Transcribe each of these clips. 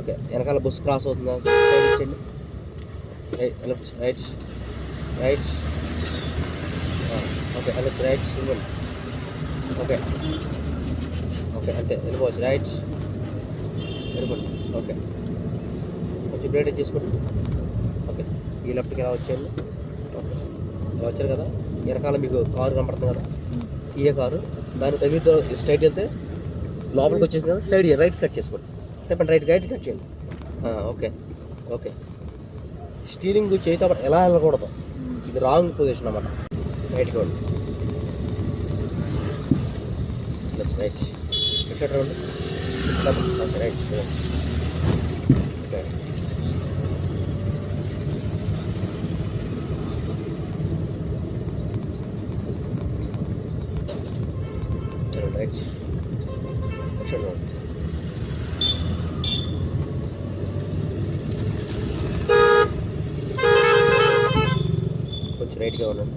Okay. వెనకాల bus cross అవుతుందా? Side ఇచ్చండి లెఫ్ట్ రైట్ రైట్ ఓకే వెళ్ళొచ్చు రైట్ ఇవ్వండి. ఓకే ఓకే అంతే వెళ్ళిపోవచ్చు. రైట్ వెళ్ళిపోండి. ఓకే కొంచెం బ్రేక్ చేసుకోండి. ఓకే ఈ లెఫ్ట్కి ఎలా వచ్చేయండి. ఓకే ఇలా వచ్చారు కదా? వెనకాల మీకు కారు కనపడుతుంది కదా? Kia car. దాని తగ్గితో స్ట్రైట్ వెళ్తే లోపలికి వచ్చేసి కదా సైడ్ రైట్ కట్ చేసుకోండి. చెప్పండి రైట్ గైడ్ కట్ చేయండి ఓకే ఓకే. స్టీరింగ్ చేయితో ఎలా వెళ్ళకూడదు? ఇది రాంగ్ పొజిషన్ అన్నమాట. Right road right. ఎక్కడ road okay right. Okay right road స్ట్రైట్గా రైట్గా ఉన్నాను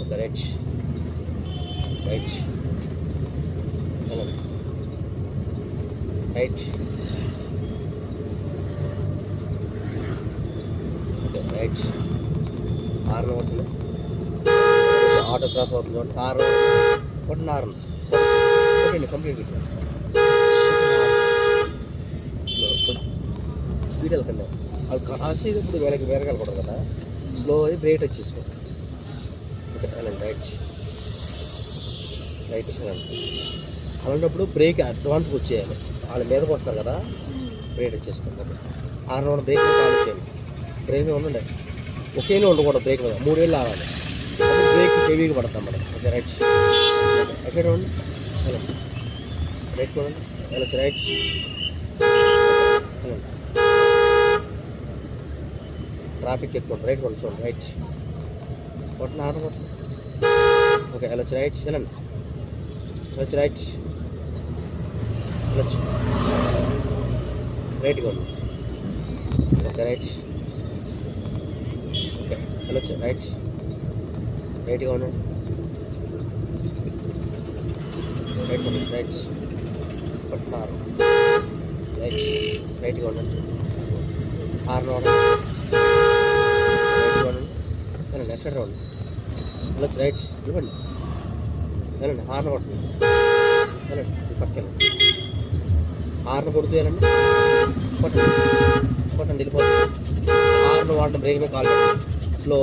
ఒక right right right okay right horn కొట్టండి ఆటో క్రాస్ అవుతుంది కాబట్టి హార్న్ కొట్టండి హార్న్ కొట్టండి కంప్లీట్ కొంచెం స్పీడ్ వెళ్ళకండి. అది క్రాస్ అయ్యేటప్పుడు వెనక్కి వెనకాలకూడదు కదా. స్లో అయ్యి బ్రేక్ వచ్చేసుకో ఓకే వెళ్ళండి రైట్ రైట్ అలాంటప్పుడు బ్రేక్ అడ్వాన్స్ వచ్చేయాలి. వాళ్ళ మీదకి వస్తారు కదా బ్రేక్ వచ్చేసుకోండి ఓకే ఆరు రౌండ్ బ్రేక్ కాల్ చేయండి. బ్రేక్ మీద ఉండండి. ఒకేనే ఉండకూడదు బ్రేక్ మీద. మూడేళ్ళు ఆగాలి. బ్రేక్ హెవీగా పడతాం మనం. ఓకే రైట్ ఎక్కడ ఉండి రైట్ చూడండి. రైట్ ట్రాఫిక్ ఎత్తుకోండి రైట్ కొట్టు చూడండి రైట్ కొట్టండి ఆరు కొట్టండి ఓకే వెళ్ళొచ్చు రైట్ వెళ్ళండి వెళ్ళొచ్చు రైట్ వెళ్ళచ్చు రైట్ కొండి ఓకే రైట్ ఓకే వెళ్ళొచ్చు రైట్ రైట్గా ఉండండి రైట్ కొట్టచ్చు రైట్ కొట్టినారు రైట్ రైట్గా ఉండండి ఆరు ఉండండి వెళ్ళండి లెఫ్ట్ సైడ్ వెళ్ళొచ్చు రైట్ ఇవ్వండి వెళ్ళండి హార్న్ కొట్టండి. వెళ్ళండి ఈ హార్న్ కొడుతూ వెళ్ళండి కొట్టండి. కొట్టండి వెళ్ళిపోతుంది హార్న్ వాడిన బ్రేక్ మీద కాల్ స్లో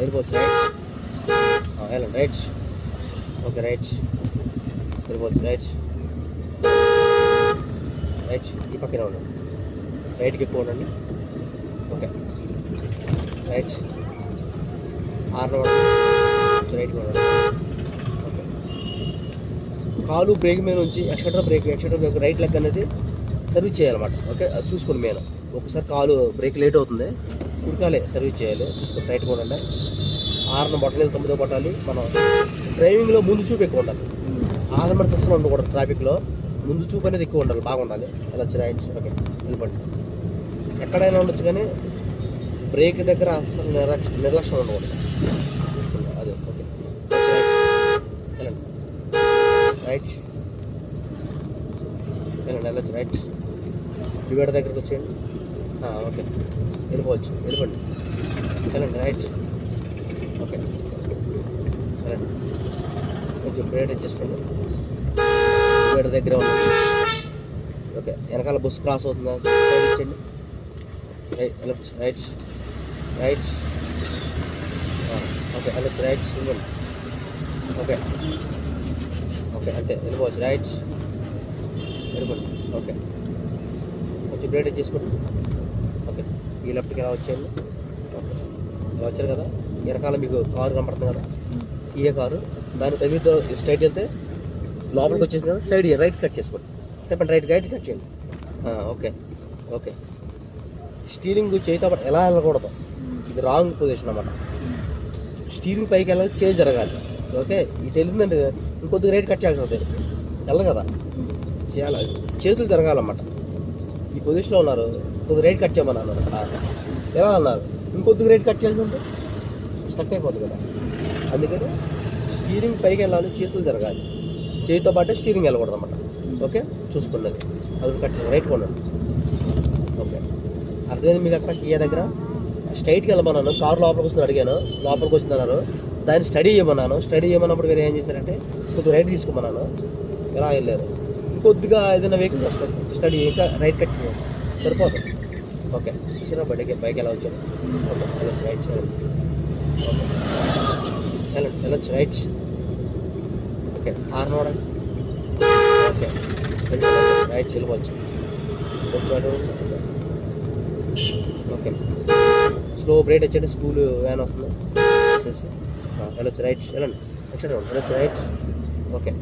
వెళ్ళిపోవచ్చు. రైట్ వెళ్ళండి. రైట్ ఓకే రైట్ వెళ్ళిపోవచ్చు. రైట్ రైట్ ఈ పక్కనే ఉండండి. రైట్కి ఎక్కువ ఉండండి. ఓకే రైట్ ఆర్న రైట్ కాలు బ్రేక్ మీద నుంచి extra brake extra brake right leg అనేది సర్వీస్ చేయాలన్నమాట. ఓకే అది చూసుకోండి మెయిన్ ఒకసారి కాలు బ్రేక్ లేట్ అవుతుంది. ఉడకాలే సర్వీస్ చేయాలి. చూసుకోండి రైట్ ఉండండి ఆరున బట్టలు తొమ్మిదో కొట్టాలి. మనం డ్రైవింగ్లో ముందు చూపు ఎక్కువ ఉండాలి. ఆదమర సిస్టమ్ ఉండకూడదు ట్రాఫిక్లో ముందు చూపు అనేది ఎక్కువ ఉండాలి. బాగుండాలి. అలా వచ్చి రైట్ ఓకే వెళ్ళిపోండి. ఎక్కడైనా ఉండొచ్చు కానీ బ్రేక్ దగ్గర అసలు నిర్లక్ష నిర్లక్ష్యం ఉండకూడదు. చూసుకోండి అదే ఓకే. రైట్. వెళ్ళండి వెళ్ళొచ్చు రైట్. డివైడర్ దగ్గరకు వచ్చేయండి. ఓకే. వెళ్ళిపోవచ్చు వెళ్ళిపోండి. వెళ్ళండి రైట్. ఓకే. వెళ్ళండి. కొంచెం బ్రేడ్ ఇచ్చేసుకోండి డివైడర్ దగ్గర ఉంది ఓకే. వెనకాల బస్సు క్రాస్ అవుతుందా? ఇచ్చండి రైట్ వెళ్ళొచ్చు రైట్. రైట్ ఓకే వెళ్ళొచ్చు రైట్ ఇవ్వండి ఓకే ఓకే అంతే వెళ్ళిపోవచ్చు రైట్ వెళ్ళిపోండి ఓకే కొంచెం బ్రేక్ చేసుకోండి. ఓకే ఈ లెఫ్ట్కి ఎలా వచ్చేయండి ఓకే ఇలా వచ్చారు కదా? వెనకాల మీకు కారు కనపడుతుంది కదా? Kia car. దాని తగ్గితో స్ట్రైట్ వెళ్తే లోపలికి వచ్చేసి కదా సైడ్ రైట్ కట్ చేసుకోండి. చెప్పండి రైట్ రైట్ కట్ చేయండి. ఓకే ఓకే స్టీరింగ్ చేయితో పాటు ఎలా వెళ్ళకూడదు? ఇది రాంగ్ పొజిషన్ అనమాట స్టీరింగ్ పైకి వెళ్ళాలి చేయి జరగాలి. ఓకే? ఇటు వెళ్ళిందంటే ఇంకొద్దిగా రేట్ కట్ చేయాల్సి ఉంటుంది వెళ్ళదు కదా? చేయాలి? చేతులు జరగాలన్నమాట. ఈ పొజిషన్లో ఉన్నారు. కొద్దిగా రేట్ కట్ చేయమని అన్నారు. ఎలా అన్నారు ఇంకొద్దిగా రేట్ కట్ చేయాల్సి ఉంటే స్టక్ అయిపోతుంది కదా. అందుకని స్టీరింగ్ పైకి వెళ్ళాలి చేతులు జరగాలి. చేతితో పాటే స్టీరింగ్ వెళ్ళకూడదు అన్నమాట. ఓకే? చూసుకున్నది. అది కట్ రైట్ కొనండి. ఓకే. అర్థమైంది మీకు అక్కడ ఏ దగ్గర? స్ట్రైట్కి వెళ్ళమన్నాను. కారు లోపలికి వస్తుంది అడిగాను. లోపలికి వచ్చిందన్నారు దాన్ని స్టడీ చేయమన్నాను. స్టడీ చేయమన్నప్పుడు మీరు ఏం చేశారంటే కొద్దిగా రైట్ తీసుకోమన్నాను. ఇలా వెళ్ళారు? కొద్దిగా ఏదైనా వెహికల్ వస్తుంది. స్టడీ ఇంకా రైట్ కట్ చేయండి. సరిపోతుంది ఓకే. చూసారా బయటకి బైక్ ఎలా వచ్చాను ఓకే. వెళ్ళొచ్చు రైట్ చేయాలి ఓకే. వెళ్ళండి. వెళ్ళొచ్చు రైట్. ఓకే. హార్న్ వాడండి ఓకే. రైట్. వెళ్ళిపోవచ్చు. కొంచెం ఓకే. స్లో బ్రేక్ వచ్చేది స్కూల్ వ్యాన్ వస్తుంది. వెళ్ళొచ్చు రైట్ వెళ్ళండి. వెళ్ళొచ్చు రైట్. ఓకే.